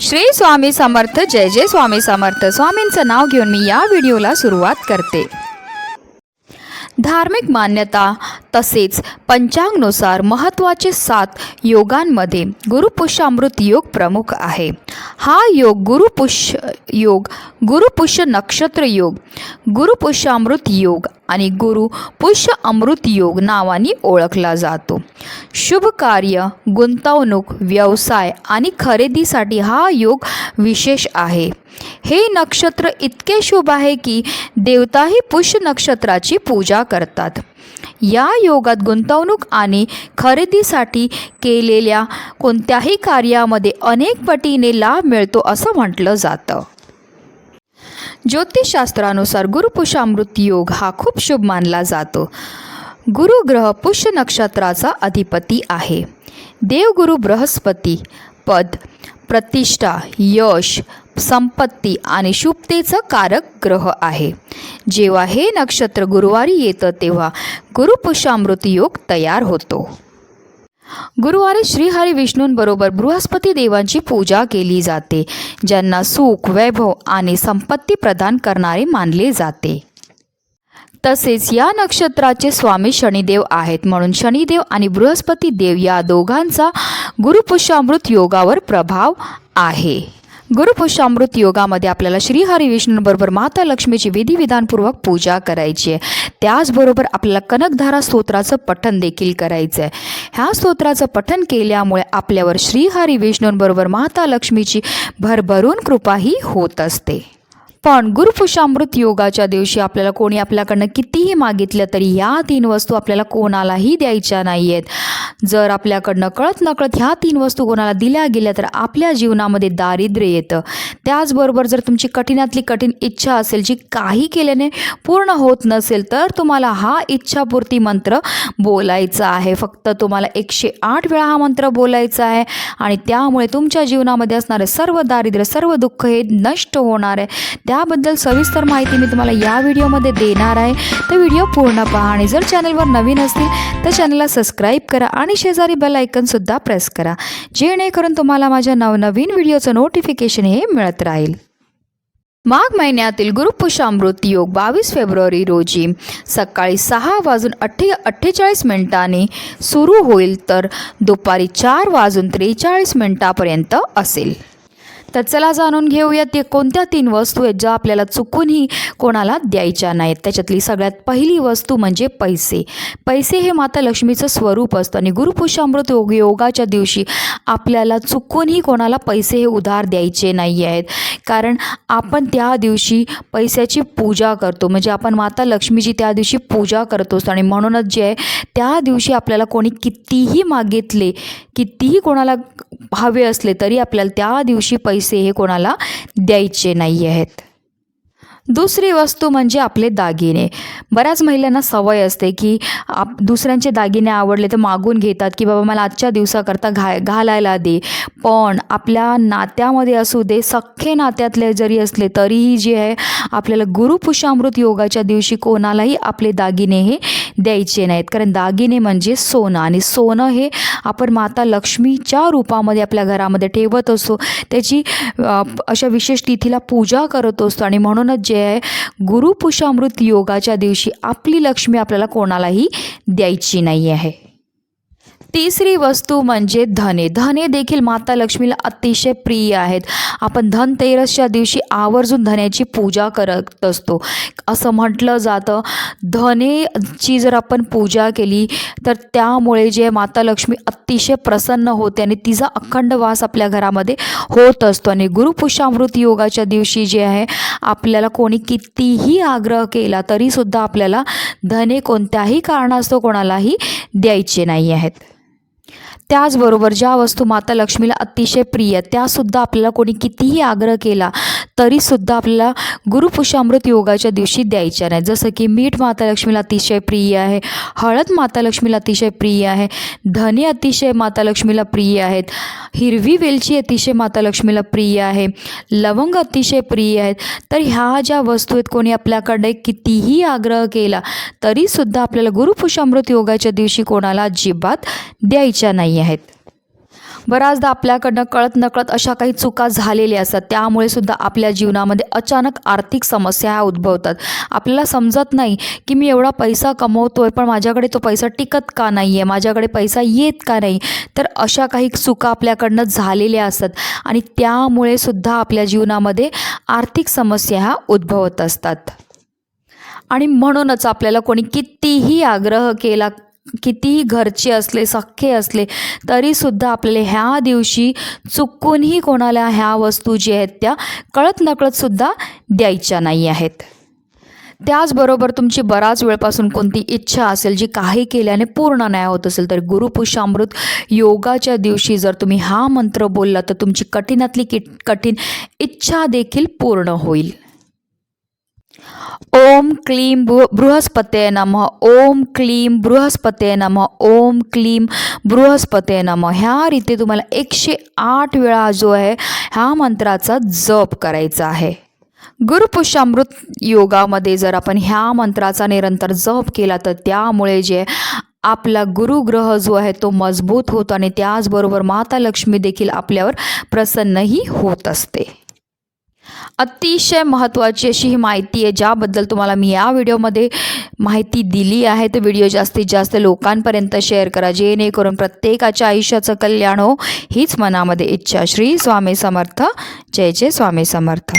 श्री स्वामी समर्थ जय जय स्वामी समर्थ. स्वामींचं नाव घेऊन मी या व्हिडिओला सुरुवात करते. धार्मिक मान्यता तसेच पंचांगनुसार महत्त्वाचे सात योगांमध्ये गुरुपुष्यामृत योग प्रमुख आहे. हा योग गुरुपुष्य योग गुरुपुष्य नक्षत्र योग गुरुपुष्यामृत योग आणि गुरु पुष्य अमृत योग नावाने ओळखला जातो. शुभ कार्य गुंतवणूक व्यवसाय आणि खरेदीसाठी हा योग विशेष आहे. हे नक्षत्र इतके शुभ आहे की देवताही पुष्य नक्षत्राची पूजा करतात. या योगात गुंतवणूक आणि खरेदीसाठी केलेल्या कोणत्याही कार्यामध्ये अनेक पटीने लाभ मिळतो असं म्हटलं जातं. ज्योतिषशास्त्रानुसार गुरुपुषामृत योग हा खूप शुभ मानला जातो. गुरुग्रह पुष्य नक्षत्राचा अधिपती आहे. देवगुरु बृहस्पती पद प्रतिष्ठा यश संपत्ती आणि शुभतेचं कारक ग्रह आहे. जेव्हा हे नक्षत्र गुरुवारी येतं तेव्हा गुरुपुषामृत योग तयार होतो. गुरुवारी श्रीहरी विष्णूंबरोबर बृहस्पती देवांची पूजा केली जाते ज्यांना सुख वैभव आणि संपत्ती प्रदान करणारे मानले जाते. तसेच या नक्षत्राचे स्वामी शनिदेव आहेत म्हणून शनिदेव आणि बृहस्पती देव या दोघांचा गुरुपुष्यामृत योगावर प्रभाव आहे. गुरुपुष्यामृत योगामध्ये आपल्याला श्रीहरी विष्णूंबरोबर माता लक्ष्मीची विधिविधानपूर्वक पूजा करायची आहे. त्याचबरोबर आपल्याला कनकधारा स्तोत्राचं पठण देखील करायचं आहे. ह्या स्तोत्राचं पठण केल्यामुळे आपल्यावर श्रीहरी विष्णूंबरोबर माता लक्ष्मीची भरभरून कृपाही होत असते. पण गुरुपुषामृत योगाच्या दिवशी आपल्याला कोणी आपल्याकडनं कितीही मागितलं तरी ह्या तीन वस्तू आपल्याला कोणालाही द्यायच्या नाही आहेत जर आपल्याकडनं कळत नकळत ह्या तीन वस्तू कोणाला दिल्या गेल्या तर आपल्या जीवनामध्ये दारिद्र्य येतं. त्याचबरोबर जर तुमची कठीणातली कठीण इच्छा असेल जी काही केल्याने पूर्ण होत नसेल तर तुम्हाला हा इच्छापूर्ती मंत्र बोलायचा आहे. फक्त तुम्हाला एकशे आठ वेळा हा मंत्र बोलायचा आहे आणि त्यामुळे तुमच्या जीवनामध्ये असणारे सर्व दारिद्र्य सर्व दुःख हे नष्ट होणार आहे. त्या त्याबद्दल सविस्तर माहिती मी तुम्हाला या व्हिडिओमध्ये देणार आहे. तर व्हिडिओ पूर्ण पहा आणि जर चॅनलवर नवीन असतील तर चॅनलला सबस्क्राईब करा आणि शेजारी बेल आयकनसुद्धा प्रेस करा. जेणेकरून तुम्हाला माझ्या नवनवीन व्हिडिओचं नोटिफिकेशन हे मिळत राहील. माघ महिन्यातील गुरुपुषामृत योग बावीस फेब्रुवारी रोजी सकाळी सहा वाजून अठ्ठे अठ्ठेचाळीस मिनिटांनी सुरू होईल तर दुपारी चार वाजून त्रेचाळीस मिनिटापर्यंत असेल. तर चला जाणून घेऊयात ते कोणत्या तीन वस्तू आहेत ज्या आपल्याला चुकूनही कोणाला द्यायच्या नाहीत. त्याच्यातली सगळ्यात पहिली वस्तू म्हणजे पैसे. पैसे हे माता लक्ष्मीचं स्वरूप असतं आणि गुरुपुषामृत योग योगाच्या दिवशी आपल्याला चुकूनही कोणाला पैसे हे उधार द्यायचे नाही आहेत. कारण आपण त्या दिवशी पैशाची पूजा करतो. म्हणजे आपण माता लक्ष्मीची त्या दिवशी पूजा करतो आणि म्हणूनच जे आहे त्या दिवशी आपल्याला कोणी कितीही मागितले कितीही कोणाला हवे असले तरी आपल्याला त्या दिवशी पैसे हे कोणाला द्यायचे नाही आहेत दुसरी वस्तू म्हणजे आपले दागिने. बऱ्याच महिलांना सवय असते की आप दुसऱ्यांचे दागिने आवडले तर मागून घेतात की बाबा मला आजच्या दिवसाकरता घा घालायला दे. पण आपल्या नात्यामध्ये असू दे सख्खे नात्यातले जरी असले तरीही जे आहे आपल्याला गुरुपुषामृत योगाच्या दिवशी कोणालाही आपले दागिने हे द्यायचे नाहीत. कारण दागिने म्हणजे सोनं आणि सोनं हे आपण माता लक्ष्मीच्या रूपामध्ये आपल्या घरामध्ये ठेवत असतो. त्याची अशा विशेष तिथीला पूजा करत असतो आणि म्हणूनच जे आहे. गुरुपुषामृत योगाच्या दिवशी आपली लक्ष्मी आपल्याला कोणालाही द्यायची नाही आहे. तिसरी वस्तू म्हणजे धने. धने देखील माता लक्ष्मीला अतिशय प्रिय आहेत. आपण धनतेरसच्या दिवशी आवर्जून धन्याची पूजा करत असतो. असं म्हटलं जातं. धनेची जर आपण पूजा केली तर त्यामुळे जे माता लक्ष्मी अतिशय प्रसन्न होते आणि तिचा अखंड वास आपल्या घरामध्ये होत असतो. आणि गुरुपुष्यामृत योगाच्या दिवशी जे आहे आपल्याला कोणी कितीही आग्रह केला तरीसुद्धा आपल्याला धने कोणत्याही कारणास्तव कोणालाही द्यायचे नाही आहेत. त्याचबरोबर ज्या वस्तू माता लक्ष्मीला अतिशय प्रिय त्यासुद्धा आपल्याला कोणी कितीही आग्रह केला तरीसुद्धा आपल्याला गुरुपुषामृत योगाच्या दिवशी द्यायच्या नाही जसं की मीठ माता लक्ष्मीला अतिशय प्रिय आहे हळद माता लक्ष्मीला अतिशय प्रिय आहे धने अतिशय माता लक्ष्मीला प्रिय आहेत हिरवी वेलची अतिशय माता लक्ष्मीला प्रिय आहे लवंग अतिशय प्रिय आहेत. तर ह्या ज्या वस्तू आहेत कोणी आपल्याकडे कितीही आग्रह केला तरीसुद्धा आपल्याला गुरुपुषामृत योगाच्या दिवशी कोणाला अजिबात द्यायच्या नाही आहेत. बऱ्याचदा आपल्याकडनं कळत नकळत अशा काही चुका झालेल्या असतात. त्यामुळे सुद्धा आपल्या जीवनामध्ये अचानक आर्थिक समस्या ह्या उद्भवतात. आपल्याला समजत नाही की मी एवढा पैसा कमवतोय पण माझ्याकडे तो पैसा टिकत का नाही आहे माझ्याकडे पैसा येत का नाही? तर अशा काही चुका आपल्याकडनं झालेल्या असतात. आणि त्यामुळे सुद्धा आपल्या जीवनामध्ये आर्थिक समस्या ह्या उद्भवत असतात. आणि म्हणूनच आपल्याला कोणी कितीही आग्रह केला कितीही घरचे असले सख्खे असले तरीसुद्धा आपल्याला ह्या दिवशी चुकूनही कोणाला ह्या वस्तू ज्या आहेत त्या कळत नकळतसुद्धा द्यायच्या नाही आहेत. त्याचबरोबर तुमची बराच वेळपासून कोणती इच्छा असेल जी काही केल्याने पूर्ण नाही होत असेल तर गुरुपुषामृत योगाच्या दिवशी जर तुम्ही हा मंत्र बोलला तर तुमची कठीणातली कि कठीण इच्छा देखील पूर्ण होईल. ओम क्लीम बृ बृहस्पते नमः ओम क्लीम बृहस्पते नमः ओम क्लीम बृहस्पते नमः. ह्या रीती तुम्हाला एकशे आठ वेळा जो आहे ह्या मंत्राचा जप करायचा आहे. गुरुपुष्यामृत योगामध्ये जर आपण ह्या मंत्राचा निरंतर जप केला तर त्यामुळे जे आपला गुरुग्रह जो आहे तो मजबूत होतो आणि त्याचबरोबर माता लक्ष्मी देखील आपल्यावर प्रसन्नही होत असते. अतिशय महत्त्वाची अशी ही माहिती आहे ज्याबद्दल तुम्हाला मी या व्हिडिओमध्ये माहिती दिली आहे. तर व्हिडिओ जास्तीत जास्त लोकांपर्यंत शेअर करा जेणेकरून प्रत्येकाच्या आयुष्याचं कल्याण हो हीच मनामध्ये इच्छा. श्री स्वामी समर्थ. जय जय स्वामी समर्थ.